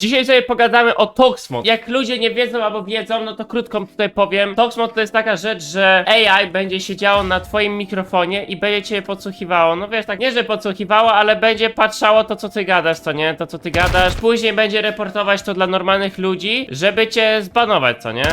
Dzisiaj sobie pogadamy o Toxmod. Jak ludzie nie wiedzą albo wiedzą, no to krótko tutaj powiem. Toxmod to jest taka rzecz, że AI będzie siedziało na twoim mikrofonie i będzie cię podsłuchiwało. No wiesz, tak nie, że podsłuchiwało, ale będzie patrzało to, co ty gadasz, co nie? To, co ty gadasz. Później będzie reportować to dla normalnych ludzi, żeby cię zbanować, co nie?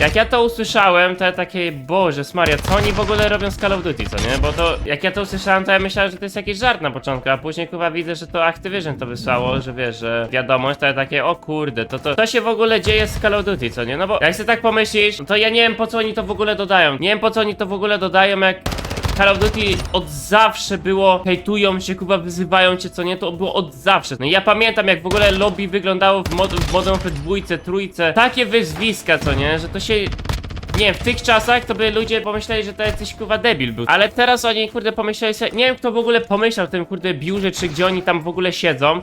Jak ja to usłyszałem, to ja takie, boże Maria, co oni w ogóle robią z Call of Duty, co nie? Bo to, jak ja to usłyszałem, to ja myślałem, że to jest jakiś żart na początku, a później chyba widzę, że to Activision to wysłało, że wiesz, że wiadomość, to ja takie, o kurde, to to, to się w ogóle dzieje z Call of Duty, co nie? No bo jak sobie tak pomyślisz, to ja nie wiem po co oni to w ogóle dodają. Nie wiem po co oni to w ogóle dodają, jak Call of Duty od zawsze było, hejtują cię, kuba, wyzywają cię, co nie, to było od zawsze. No ja pamiętam, jak w ogóle lobby wyglądało w, mod w Modern Warfare dwójce, trójce, takie wyzwiska, co nie, że to się... Nie wiem, w tych czasach to by ludzie pomyśleli, że to jakiś kurwa debil był. Ale teraz oni kurde pomyśleli sobie, nie wiem kto w ogóle pomyślał w tym kurde biurze, czy gdzie oni tam w ogóle siedzą.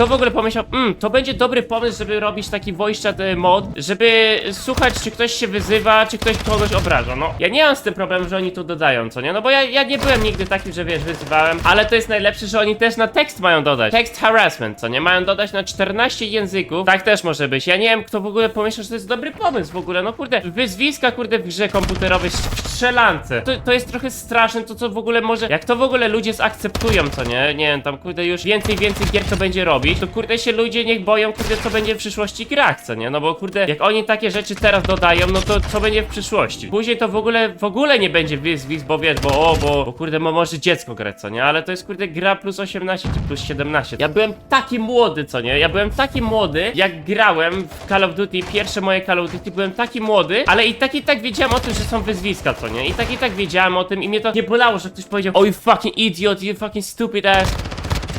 Kto w ogóle pomyślał, mm, to będzie dobry pomysł, żeby robić taki voice chat e, mod, żeby słuchać, czy ktoś się wyzywa, czy ktoś kogoś obraża. No, ja nie mam z tym problemu, że oni tu dodają, co nie? No bo ja, ja nie byłem nigdy taki, że wiesz, wyzywałem, ale to jest najlepsze, że oni też na tekst mają dodać. Tekst harassment, co nie? Mają dodać na 14 języków. Tak też może być. Ja nie wiem, kto w ogóle pomyślał, że to jest dobry pomysł w ogóle. No kurde, wyzwiska, kurde, w grze komputerowej, w strzelance. To, to jest trochę straszne, to co w ogóle może, jak to w ogóle ludzie zaakceptują, co nie? Nie wiem, tam kurde już więcej, więcej gier to będzie robić, to kurde się ludzie niech boją, kurde, co będzie w przyszłości grach, co nie? No bo kurde, jak oni takie rzeczy teraz dodają, no to co będzie w przyszłości? Później to w ogóle, w ogóle nie będzie wyzwisk, bo wiesz, bo o, bo, bo kurde, mo, może dziecko grać, co nie? Ale to jest kurde gra plus 18 czy plus 17. Ja byłem taki młody, co nie? Ja byłem taki młody, jak grałem w Call of Duty, pierwsze moje Call of Duty, byłem taki młody, ale i tak i tak wiedziałem o tym, że są wyzwiska, co nie? I tak i tak wiedziałem o tym i mnie to nie bolało, że ktoś powiedział you fucking idiot, you fucking stupid ass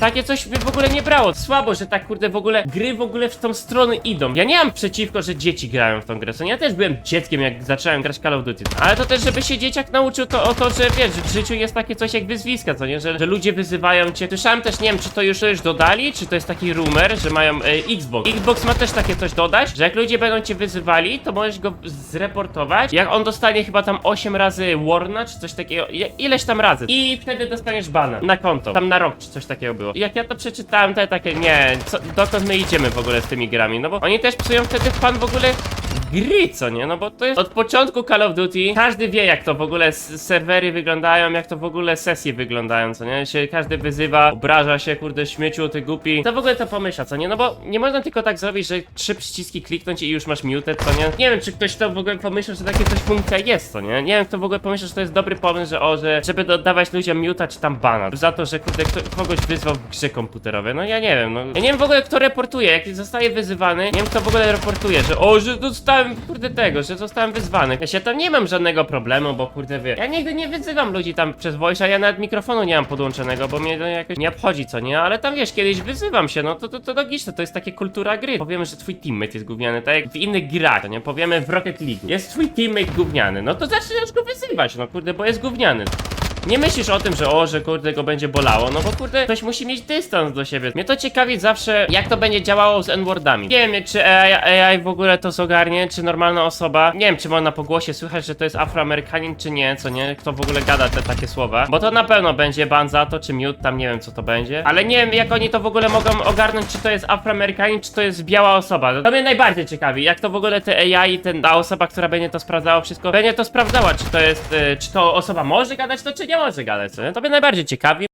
takie coś mnie w ogóle nie brało. Słabo, że tak kurde w ogóle gry w ogóle w tą stronę idą. Ja nie mam przeciwko, że dzieci grają w tą grę. co? Ja też byłem dzieckiem, jak zacząłem grać Call of Duty. Ale to też, żeby się dzieciak nauczył to o to, że wiesz, że w życiu jest takie coś jak wyzwiska, co nie? Że, że ludzie wyzywają cię. Słyszałem też, nie wiem, czy to już, już dodali, czy to jest taki rumor, że mają e, Xbox. Xbox ma też takie coś dodać, że jak ludzie będą cię wyzywali, to możesz go zreportować. Jak on dostanie chyba tam 8 razy warna, czy coś takiego, ileś tam razy. I wtedy dostaniesz bana na konto. Tam na rok, czy coś takiego było. I jak ja to przeczytałem, to ja takie, nie, co, dokąd my idziemy w ogóle z tymi grami? No bo oni też psują wtedy pan w ogóle gry, co nie? No bo to jest od początku Call of Duty. Każdy wie, jak to w ogóle serwery wyglądają, jak to w ogóle sesje wyglądają, co nie? Się każdy wyzywa, obraża się, kurde, śmieciu, ty głupi. To w ogóle to pomyśla, co nie? No bo nie można tylko tak zrobić, że trzy przyciski kliknąć i już masz muted, co nie? Nie wiem, czy ktoś to w ogóle pomyślał, że takie coś funkcja jest, co nie? Nie wiem, kto w ogóle pomyślał, że to jest dobry pomysł, że o, że żeby dodawać ludziom muta czy tam bana. Za to, że kurde, kogoś wyzwał w grze komputerowej. No ja nie wiem, no. Ja nie wiem w ogóle, kto reportuje, jak zostaje wyzywany, nie wiem, kto w ogóle reportuje, że o, że dostałem, kurde, tego, że zostałem wyzwany. Ja się tam nie mam żadnego problemu, bo kurde, wie. Ja nigdy nie wyzywam ludzi tam przez voice, a ja nawet mikrofonu nie mam podłączonego, bo mnie to jakoś nie obchodzi, co nie? Ale tam wiesz, kiedyś wyzywam się, no to to, to logiczne, to jest takie kultura gry. Powiemy, że twój teammate jest gówniany, tak jak w innych grach, to nie? Powiemy w Rocket League. Jest twój teammate gówniany, no to zaczynasz go wyzywać, no kurde, bo jest gówniany. Nie myślisz o tym, że o, że kurde go będzie bolało, no bo kurde ktoś musi mieć dystans do siebie. Mnie to ciekawi zawsze, jak to będzie działało z N-wordami. Nie wiem, czy AI, AI w ogóle to zogarnie, czy normalna osoba. Nie wiem, czy można po głosie słychać, że to jest Afroamerykanin, czy nie, co nie, kto w ogóle gada te takie słowa. Bo to na pewno będzie ban za to, czy miód, tam nie wiem, co to będzie. Ale nie wiem, jak oni to w ogóle mogą ogarnąć, czy to jest Afroamerykanin, czy to jest biała osoba. To mnie najbardziej ciekawi, jak to w ogóle te AI, ten, ta osoba, która będzie to sprawdzała wszystko, będzie to sprawdzała, czy to jest, y, czy to osoba może gadać to, czy nie może gadać, co nie? To mnie najbardziej ciekawi.